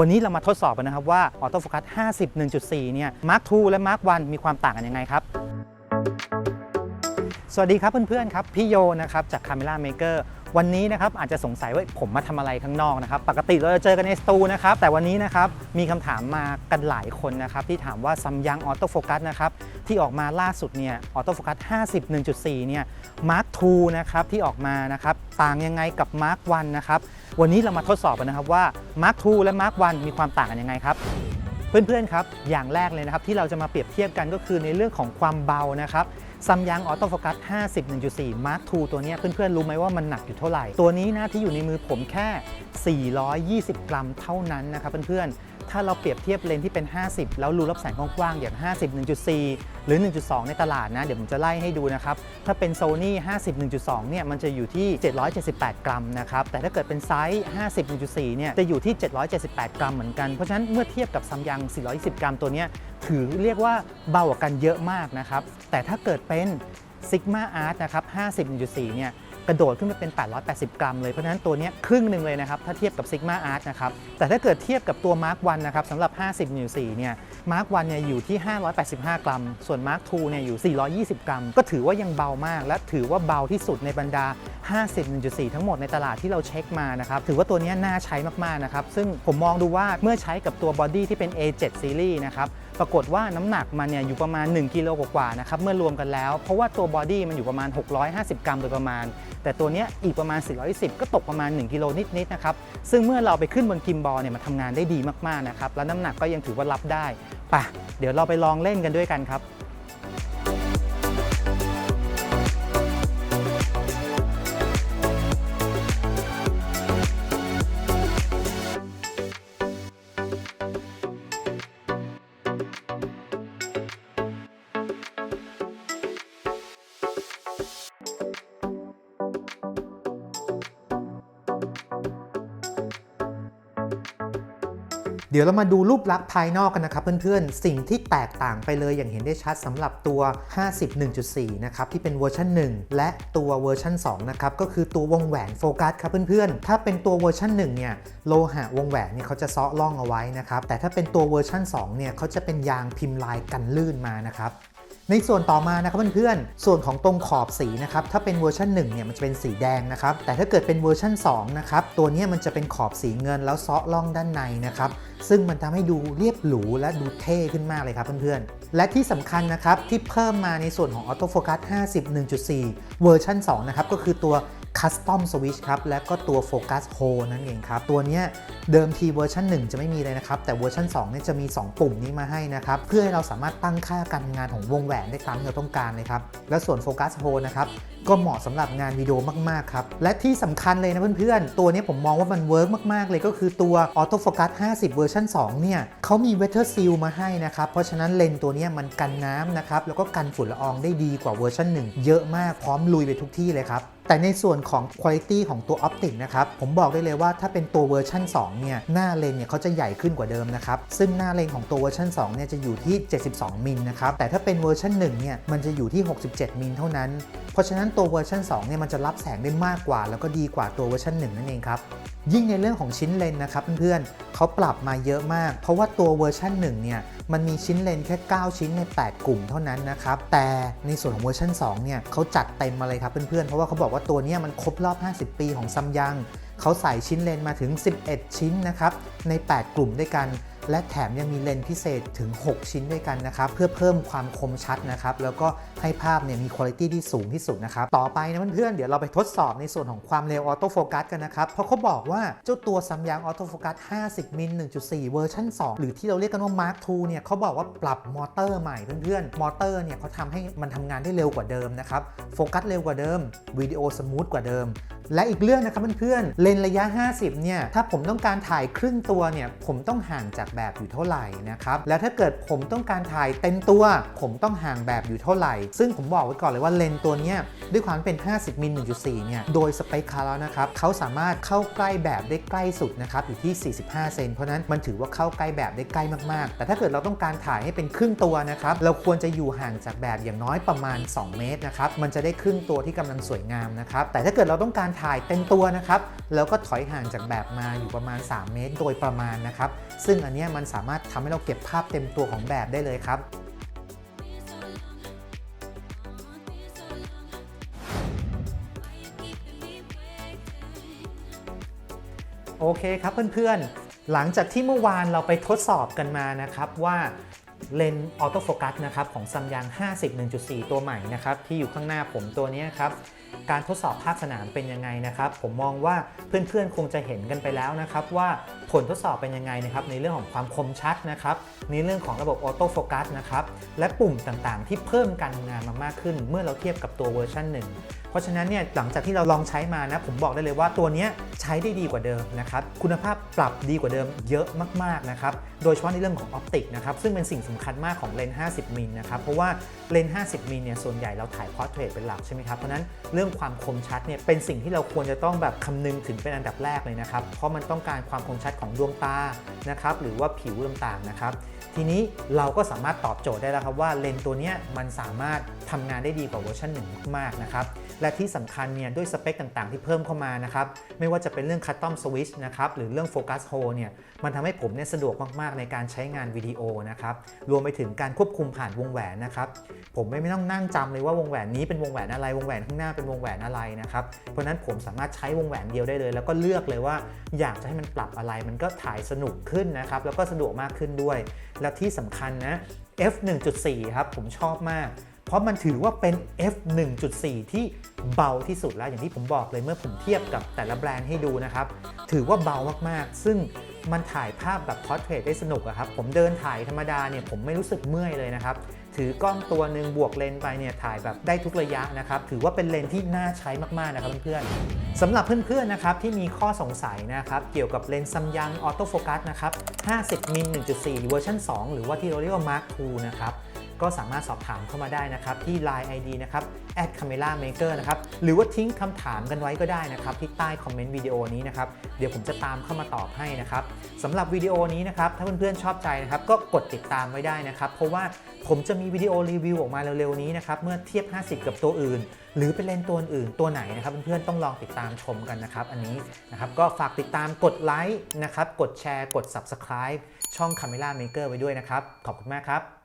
วันนี้เรามาทดสอบกันนะครับว่าออโต้โฟกัส50 1.4 เนี่ยมาร์กทูและมาร์กวันมีความต่างกันยังไงครับสวัสดีครับเพื่อนๆครับ พี่โยนะครับจาก Camera Maker วันนี้นะครับอาจจะสงสัยว่าผมมาทำอะไรข้างนอกนะครับ ปกติเราจะเจอกันในสตูนะครับ แต่วันนี้นะครับมีคำถามมากันหลายคนนะครับ ที่ถามว่าซัมยังออโต้โฟกัสนะครับที่ออกมาล่าสุดเนี่ยออโต้โฟกัส50 1.4 เนี่ย Mark II นะครับที่ออกมานะครับต่างยังไงกับ Mark I นะครับวันนี้เรามาทดสอบกันนะครับว่า Mark II และ Mark I มีความต่างกันยังไงครับเพื่อนๆครับอย่างแรกเลยนะครับที่เราจะมาเปรียบเทียบกันก็คือในเรื่องของความเบานะครับ ซัมยังออโต้โฟกัส50 1.4 Mark II ตัวนี้ยเพื่อนๆรู้ไหมว่ามันหนักอยู่เท่าไหร่ ตัวนี้นะที่อยู่ในมือผมแค่ 420 กรัมเท่านั้นนะครับเพื่อนๆ ถ้าเราเปรียบเทียบเลนส์ที่เป็น 50 แล้วรูรับแสงกว้างๆอย่าง 50 1.4 หรือ 1.2 ในตลาดนะ เดี๋ยวผมจะไล่ให้ดูนะครับ ถ้าเป็น Sony 50 1.2 เนี่ย มันจะอยู่ที่ 778 กรัมนะครับ แต่ถ้าเกิดเป็นไซส์ 50 1.4 เนี่ย จะอยู่ที่ 778 กรัมเหมือนกัน เพราะฉะนั้นเมื่อเทียบกับซัมยัง 420 กรัมตัวเนี้ยถือเรียกว่าเบากว่ากันเยอะมากนะครับ แต่ถ้าเกิดเป็น Sigma Art นะครับ50 1.4 เนี่ย กระโดดขึ้นมาเป็น 880 กรัมเลย เพราะฉะนั้นตัวนี้ครึ่งหนึ่งเลยนะครับ ถ้าเทียบกับ Sigma Art นะครับ แต่ถ้าเกิดเทียบกับตัว Mark 1นะครับสำหรับ 50 นิ้ว4เนี่ย Mark 1เนี่ยอยู่ที่ 585 กรัม ส่วน Mark 2เนี่ยอยู่ 420 กรัม ก็ถือว่ายังเบามาก และถือว่าเบาที่สุดในบรรดา 50 1.4ทั้งหมดในตลาดที่เราเช็คมานะครับ ถือว่าตัวนี้น่าใช้มากๆนะครับ ซึ่งผมมองดูว่าเมื่อใช้กับตัวบอดี้ที่เป็น A7 Series นะครับ ปรากฏว่าน้ำหนักมันเนี่ยอยู่ประมาณ 1กิโลกว่าๆนะครับเมื่อรวมกันแล้ว เพราะว่าตัวบอดี้มันอยู่ประมาณ 650 กรัมโดยประมาณ แต่ตัวเนี้ยอีกประมาณ 410 ก็ตกประมาณ 1 กิโลนิดๆนะครับซึ่งเมื่อเราไปขึ้นบนกิมบอลเนี่ยมันทำงานได้ดีมากๆนะครับแล้วน้ำหนักก็ยังถือว่ารับได้ป่ะเดี๋ยวเราไปลองเล่นกันด้วยกันครับ ดี๋ยวเรามาดูรูปลักษณ์ภายนอกกันนะครับเพื่อนๆ สิ่งที่แตกต่างไปเลยอย่างเห็นได้ชัดสำหรับตัว50 1.4 นะครับที่เป็นเวอร์ชัน1 และตัวเวอร์ชัน2 นะครับก็คือตัววงแหวนโฟกัสครับเพื่อนๆ ถ้าเป็นตัวเวอร์ชัน1 เนี่ยโลหะวงแหวนเนี่ยเขาจะเซาะล่องเอาไว้นะครับแต่ถ้าเป็นตัวเวอร์ชัน2 เนี่ยเขาจะเป็นยางพิมพ์ลายกันลื่นมานะครับ ในส่วนต่อมานะครับเพื่อนๆ ส่วนของตรงขอบสีนะครับ ถ้าเป็นเวอร์ชัน1เนี่ยมันจะเป็นสีแดงนะครับ แต่ถ้าเกิดเป็นเวอร์ชัน2นะครับ ตัวนี้มันจะเป็นขอบสีเงินแล้วเซาะล่องด้านในนะครับ ซึ่งมันทำให้ดูเรียบหรูและดูเท่ขึ้นมากเลยครับเพื่อนๆ และที่สำคัญนะครับที่เพิ่มมาในส่วนของ Autofocus 50 1.4 เวอร์ชัน2นะครับก็คือตัว Custom Switch ครับ และก็ตัว Focus Hole นั่นเองครับ ตัวนี้เดิมทีเวอร์ชัน1 จะไม่มีเลยนะครับ แต่เวอร์ชัน2เนี่ยจะมี 2 ปุ่มนี้มาให้นะครับ เพื่อให้เราสามารถตั้งค่าการทำงานของวงแหวนได้ตามที่เราต้องการเลยครับ และส่วน Focus Hole นะครับก็เหมาะสำหรับงานวิดีโอมาก ๆ ครับ และที่สำคัญเลยนะเพื่อนๆ ตัวนี้ผมมองว่ามันเวิร์กมาก ๆ เลยก็คือตัว Autofocus 50 เวอร์ชัน2เนี่ยเขามี Weather Seal มาให้นะครับ เพราะฉะนั้นเลนส์ตัวนี้มันกันน้ำนะครับ แล้วก็กันฝุ่นละอองได้ดีกว่าเวอร์ชัน1 เยอะมากพร้อมลุยไปทุกที่เลยครับ แต่ในส่วนของคุณภาพของตัวออปติกนะครับผมบอกได้เลยว่าถ้าเป็นตัวเวอร์ชัน2เนี่ยหน้าเลนเนี่ยเขาจะใหญ่ขึ้นกว่าเดิมนะครับซึ่งหน้าเลนของตัวเวอร์ชัน2เนี่ยจะอยู่ที่ 72 มิลนะครับแต่ถ้าเป็นเวอร์ชัน1เนี่ยมันจะอยู่ที่ 67 มิลเท่านั้น เพราะฉะนั้นตัวเวอร์ชัน2เนี่ยมันจะรับแสงได้มากกว่า แล้วก็ดีกว่าตัวเวอร์ชัน1นั่นเองครับยิ่งในเรื่องของชิ้นเลนนะครับเพื่อนๆเขาปรับมาเยอะมาก เพราะว่าตัวเวอร์ชัน1เนี่ย มันมีชิ้นเลนแค่ 9 ชิ้นใน 8 กลุ่มเท่านั้นนะครับ แต่ในส่วนของเวอร์ชัน2เนี่ยเขาจัดเต็มมาเลยครับเพื่อนๆ เพราะว่าเขาบอกว่าตัวนี้มันครบรอบ 50 ปีของซัมยังเขาใส่ชิ้นเลนมาถึง 11 ชิ้นนะครับใน 8 กลุ่มด้วยกัน และแถมยังมีเลนส์พิเศษถึง 6 ชิ้นด้วยกันนะครับ เพื่อเพิ่มความคมชัดนะครับ แล้วก็ให้ภาพเนี่ยมีคุณภาพที่สูงที่สุดนะครับ ต่อไปนะเพื่อนๆ เดี๋ยวเราไปทดสอบในส่วนของความเร็วออโต้โฟกัสกันนะครับ เพราะเขาบอกว่าเจ้าตัวซัมยังออโต้โฟกัส 50 มิล 1.4 เวอร์ชัน2 หรือที่เราเรียกกันว่า Mark II เนี่ยเขาบอกว่าปรับมอเตอร์ใหม่เพื่อนๆ มอเตอร์เนี่ยเขาทำให้มันทำงานได้เร็วกว่าเดิมนะครับ โฟกัสเร็วกว่าเดิม วิดีโอสมูทกว่าเดิม และอีกเรื่องนะครับเพื่อนๆ เลนระยะ 50 เนี่ย ถ้าผมต้องการถ่ายครึ่งตัวเนี่ย ผมต้องห่างจากแบบอยู่เท่าไหร่นะครับ แล้วถ้าเกิดผมต้องการถ่ายเต็มตัว ผมต้องห่างแบบอยู่เท่าไหร่ ซึ่งผมบอกไว้ก่อนเลยว่าเลนตัวเนี้ยด้วยความเป็น 50มิล1.4 เนี่ย โดยสเปคเขาแล้วนะครับ เขาสามารถเข้าใกล้แบบได้ใกล้สุดนะครับ อยู่ที่ 45 เซน เพราะนั้นมันถือว่าเข้าใกล้แบบได้ใกล้มากๆ แต่ถ้าเกิดเราต้องการถ่ายให้เป็นครึ่งตัวนะครับ เราควรจะอยู่ห่างจากแบบอย่างน้อยประมาณ 2 เมตรนะครับ มันจะได้ครึ่งตัวที่กำลังสวยงามนะครับ แต่ถ้าเกิดเราต้องการถ่ายเต็มตัวนะครับ แล้วก็ถอยห่างจากแบบมาอยู่ประมาณ 3 เมตรโดยประมาณนะครับ ซึ่งอันนี้มันสามารถทำให้เราเก็บภาพเต็มตัวของแบบได้เลยครับโอเคครับเพื่อนๆ หลังจากที่เมื่อวานเราไปทดสอบกันมานะครับว่าเลนส์ออโต้โฟกัสนะครับของซัมยัง50 1.4 ตัวใหม่นะครับที่อยู่ข้างหน้าผมตัวนี้ครับ การทดสอบภาคสนามเป็นยังไงนะครับ ผมมองว่าเพื่อนๆคงจะเห็นกันไปแล้วนะครับ ว่าผลทดสอบเป็นยังไงนะครับในเรื่องของความคมชัดนะครับในเรื่องของระบบออโต้โฟกัสนะครับและปุ่มต่างๆ ที่เพิ่มการทำงานมามากขึ้น เมื่อเราเทียบกับตัวเวอร์ชัน1เพราะฉะนั้นเนี่ยหลังจากที่เราลองใช้มานะผมบอกได้เลยว่าตัวนี้ใช้ได้ดีกว่าเดิมนะครับคุณภาพปรับดีกว่าเดิมเยอะมากๆนะครับโดยเฉพาะในเรื่องของออปติกนะครับซึ่งเป็นสิ่งสำคัญมากของเลนส์50มิลนะครับเพราะว่าเลนส์50มิลเนี่ยส่วนใหญ่เราถ่ายพอร์เทรตเป็นหลักใช่ไหมครับเพราะนั้นเรื่องความคมชัดเนี่ยเป็นสิ่งที่เราควรจะต้องแบบคำนึงถึงเป็นอันดับแรกเลยนะครับเพราะมันต้องการความคมชัดของดวงตานะครับหรือว่าผิวต่างๆนะครับทีนี้เราก็สามารถตอบโจทย์ได้แล้วครับว่าเลนส์ตัวนี้มันสามารถทำงานได้ดีกว่าเวอร์ชัน1มากๆนะครับและที่สำคัญเนี่ยด้วยสเปคต่างๆ ที่เพิ่มเข้ามานะครับไม่ว่าจะเป็นเรื่อง Custom Switch นะครับหรือเรื่อง Focus Hole เนี่ยมันทำให้ผมเนี่ยสะดวกมากๆในการใช้งานวิดีโอนะครับรวมไปถึงการควบคุมผ่านวงแหวนนะครับผมไม่ต้องนั่งจำเลยว่าวงแหวนนี้เป็นวงแหวนอะไรวงแหวนข้างหน้าเป็นวงแหวนอะไรนะครับเพราะนั้นผมสามารถใช้วงแหวนเดียวได้เลย แล้วก็เลือกเลยว่าอยากจะให้มันปรับอะไรมันก็ถ่ายสนุกขึ้นนะครับแล้วก็สะดวกมากขึ้นด้วย และที่สำคัญนะ f 1.4 ครับ ผมชอบมาก เพราะมันถือว่าเป็น f 1.4 ที่เบาที่สุดแล้วอย่างที่ผมบอกเลยเมื่อผมเทียบกับแต่ละแบรนด์ให้ดูนะครับ ถือว่าเบามากๆ ซึ่งมันถ่ายภาพแบบพอร์เทรตได้สนุกอะครับ ผมเดินถ่ายธรรมดาเนี่ยผมไม่รู้สึกเมื่อยเลยนะครับ ถือกล้องตัวหนึ่งบวกเลนส์ไปเนี่ยถ่ายแบบได้ทุกระยะนะครับ ถือว่าเป็นเลนส์ที่น่าใช้มากๆนะครับเพื่อนๆสำหรับเพื่อนๆนะครับที่มีข้อสงสัยนะครับเกี่ยวกับเลนส์ซัมยังออโต้โฟกัสนะครับ 50 มิล 1.4 เวอร์ชัน2 หรือว่าที่เราเรียกว่า Mark II นะครับ ก็สามารถสอบถามเข้ามาได้นะครับที่ Line ID นะครับ @camera maker นะครับหรือว่าทิ้งคำถามกันไว้ก็ได้นะครับที่ใต้คอมเมนต์วิดีโอนี้นะครับเดี๋ยวผมจะตามเข้ามาตอบให้นะครับสำหรับวิดีโอนี้นะครับถ้าเพื่อนๆชอบใจนะครับก็กดติดตามไว้ได้นะครับเพราะว่าผมจะมีวิดีโอรีวิวออกมาเร็วๆนี้นะครับเมื่อเทียบ 50 กับตัวอื่น หรือเป็นเลนส์ตัวอื่นตัวไหนนะครับเพื่อนๆต้องลองติดตามชมกันนะครับ อันนี้นะครับก็ฝากติดตามกดไลค์นะครับกดแชร์กด Subscribe ช่อง Camera Maker ไว้ด้วยนะครับ ขอบคุณมากครับ